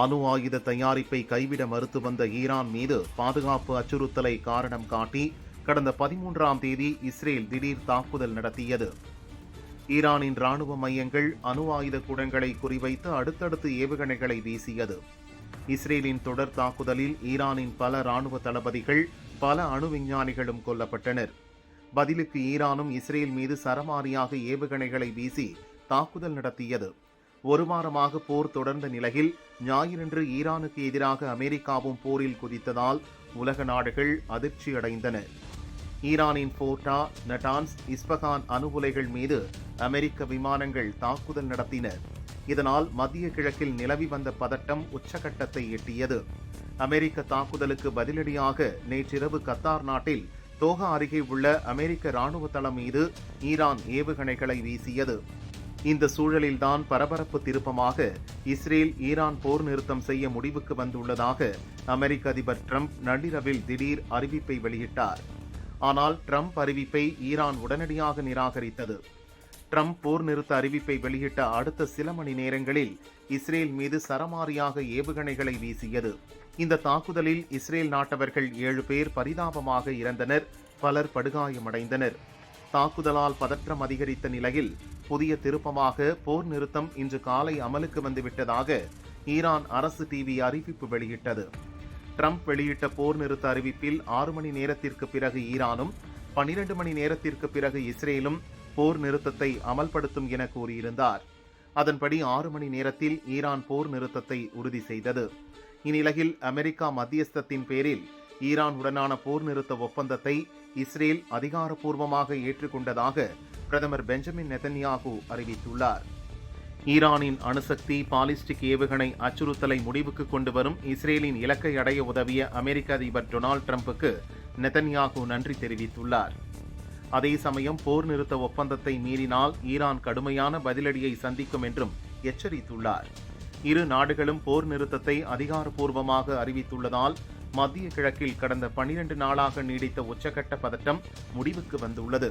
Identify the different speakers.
Speaker 1: அணு ஆயுத தயாரிப்பை கைவிட மறுத்து வந்த ஈரான் மீது பாதுகாப்பு அச்சுறுத்தலை காரணம் காட்டி கடந்த பதிமூன்றாம் தேதி இஸ்ரேல் திடீர் தாக்குதல் நடத்தியது. ஈரானின் ராணுவ மையங்கள் அணு ஆயுத குடங்களை குறிவைத்து அடுத்தடுத்து ஏவுகணைகளை வீசியது. இஸ்ரேலின் தொடர் தாக்குதலில் ஈரானின் பல ராணுவ தளபதிகள் பல அணு விஞ்ஞானிகளும் கொல்லப்பட்டனர். பதிலுக்கு ஈரானும் இஸ்ரேல் மீது சரமாரியாக ஏவுகணைகளை வீசி தாக்குதல் நடத்தியது. ஒரு வாரமாக போர் தொடர்ந்த நிலையில் ஞாயிறன்று ஈரானுக்கு எதிராக அமெரிக்காவும் போரில் குதித்ததால் உலக நாடுகள் அதிர்ச்சியடைந்தன. ஈரானின் போர்டா நட்டான்ஸ் இஸ்பகான் அணு உலைகள் மீது அமெரிக்க விமானங்கள் தாக்குதல் நடத்தின. இதனால் மத்திய கிழக்கில் நிலவி வந்த பதட்டம் உச்சகட்டத்தை எட்டியது. அமெரிக்க தாக்குதலுக்கு பதிலடியாக நேற்றிரவு கத்தார் நாட்டில் தோகா அருகே உள்ள அமெரிக்க ராணுவ தளம் மீது ஈரான் ஏவுகணைகளை வீசியது. இந்த சூழலில்தான் பரபரப்பு திருப்பமாக இஸ்ரேல் ஈரான் போர் நிறுத்தம் செய்ய முடிவுக்கு வந்துள்ளதாக அமெரிக்க அதிபர் ட்ரம்ப் நள்ளிரவில் திடீர் அறிவிப்பை வெளியிட்டார். ஆனால் ட்ரம்ப் அறிவிப்பை ஈரான் உடனடியாக நிராகரித்தது. ட்ரம்ப் போர் நிறுத்த அறிவிப்பை வெளியிட்ட அடுத்த சில மணி நேரங்களில் இஸ்ரேல் மீது சரமாரியாக ஏவுகணைகளை வீசியது. இந்த தாக்குதலில் இஸ்ரேல் நாட்டவர்கள் ஏழு பேர் பரிதாபமாக இறந்தனர் பலர் படுகாயமடைந்தனர். தாக்குதலால் பதற்றம் அதிகரித்த நிலையில் புதிய திருப்பமாக போர் நிறுத்தம் இன்று காலை அமலுக்கு வந்துவிட்டதாக ஈரான் அரசு டிவி அறிவிப்பு வெளியிட்டது. ட்ரம்ப் வெளியிட்ட போர் நிறுத்த அறிவிப்பில் ஆறு மணி நேரத்திற்கு பிறகு ஈரானும் பனிரெண்டு மணி நேரத்திற்கு பிறகு இஸ்ரேலும் போர் நிறுத்தத்தை அமல்படுத்தும் என கூறியிருந்தார். அதன்படி ஆறு மணி நேரத்தில் ஈரான் போர் நிறுத்தத்தை உறுதி செய்தது. இந்நிலையில் அமெரிக்கா மத்தியஸ்தத்தின் பேரில் ஈரான் உடனான போர் நிறுத்த ஒப்பந்தத்தை இஸ்ரேல் அதிகாரப்பூர்வமாக ஏற்றுக்கொண்டதாக பிரதமர் பெஞ்சமின் நெதன்யாகு அறிவித்துள்ளார். ஈரானின் அணுசக்தி பாலிஸ்டிக் ஏவுகணை அச்சுறுத்தலை முடிவுக்கு கொண்டு வரும் இஸ்ரேலின் இலக்கை அடைய உதவிய அமெரிக்க அதிபர் டொனால்ட் ட்ரம்புக்கு நெதன்யாகு நன்றி தெரிவித்துள்ளார். அதே சமயம் போர் நிறுத்த ஒப்பந்தத்தை மீறினால் ஈரான் கடுமையான பதிலடியை சந்திக்கும் என்றும் எச்சரித்துள்ளார். இரு நாடுகளும் போர் நிறுத்தத்தை அதிகாரப்பூர்வமாக அறிவித்துள்ளதால் மத்திய கிழக்கில் கடந்த பனிரெண்டு நாளாக நீடித்த உச்சகட்ட பதட்டம் முடிவுக்கு வந்துள்ளது.